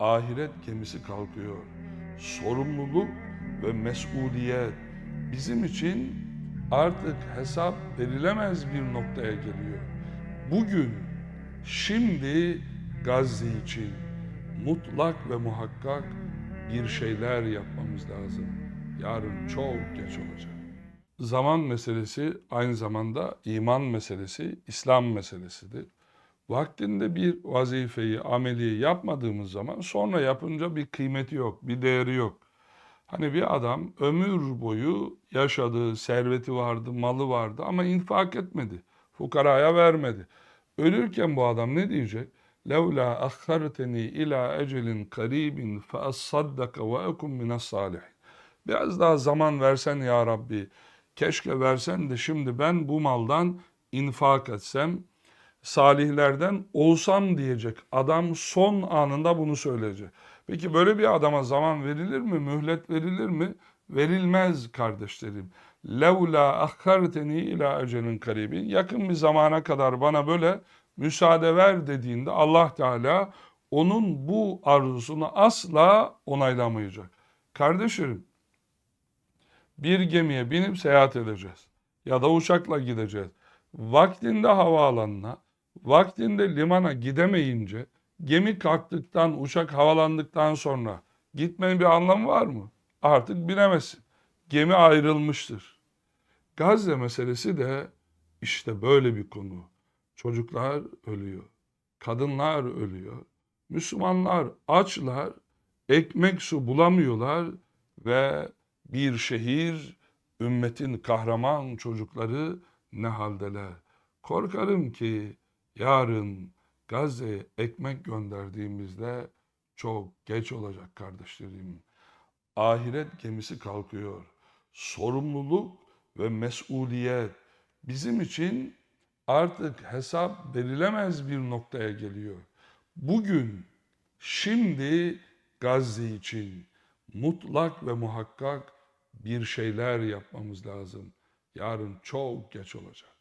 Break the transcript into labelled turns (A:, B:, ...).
A: ahiret gemisi kalkıyor. Sorumluluk ve mesuliyet bizim için artık hesap verilemez bir noktaya geliyor. Bugün, şimdi Gazze için mutlak ve muhakkak bir şeyler yapmamız lazım. Yarın çok geç olacak. Zaman meselesi aynı zamanda iman meselesi, İslam meselesidir. Vaktinde bir vazifeyi, ameliyi yapmadığımız zaman sonra yapınca bir kıymeti yok, bir değeri yok. Hani bir adam ömür boyu yaşadığı, serveti vardı, malı vardı ama infak etmedi. Fukaraya vermedi. Ölürken bu adam ne diyecek? لَوْلَا أَخَّرْتَنِي إِلَى اَجَلٍ قَرِيبٍ فَأَصَّدَّقَ وَأَكُمْ مِنَ الصَّالِحِينَ Biraz daha zaman versen ya Rabbi. Keşke versen de şimdi ben bu maldan infak etsem, salihlerden olsam diyecek. Adam son anında bunu söyleyecek. Peki böyle bir adama zaman verilir mi? Mühlet verilir mi? Verilmez kardeşlerim. Levla akharteni ila ecelin karibin. Yakın bir zamana kadar bana böyle müsaade ver dediğinde Allah Teala onun bu arzusunu asla onaylamayacak. Kardeşlerim bir gemiye binip seyahat edeceğiz. Ya da uçakla gideceğiz. Vaktinde havaalanına, vaktinde limana gidemeyince gemi kalktıktan, uçak havalandıktan sonra gitmenin bir anlamı var mı? Artık binemezsin. Gemi ayrılmıştır. Gazze meselesi de işte böyle bir konu. Çocuklar ölüyor. Kadınlar ölüyor. Müslümanlar açlar, ekmek su bulamıyorlar ve bir şehir, ümmetin kahraman çocukları ne haldeler. Korkarım ki yarın Gazze'ye ekmek gönderdiğimizde çok geç olacak kardeşlerim. Ahiret gemisi kalkıyor. Sorumluluk ve mesuliyet bizim için artık hesap verilemez bir noktaya geliyor. Bugün, şimdi Gazze için mutlak ve muhakkak bir şeyler yapmamız lazım. Yarın çok geç olacak.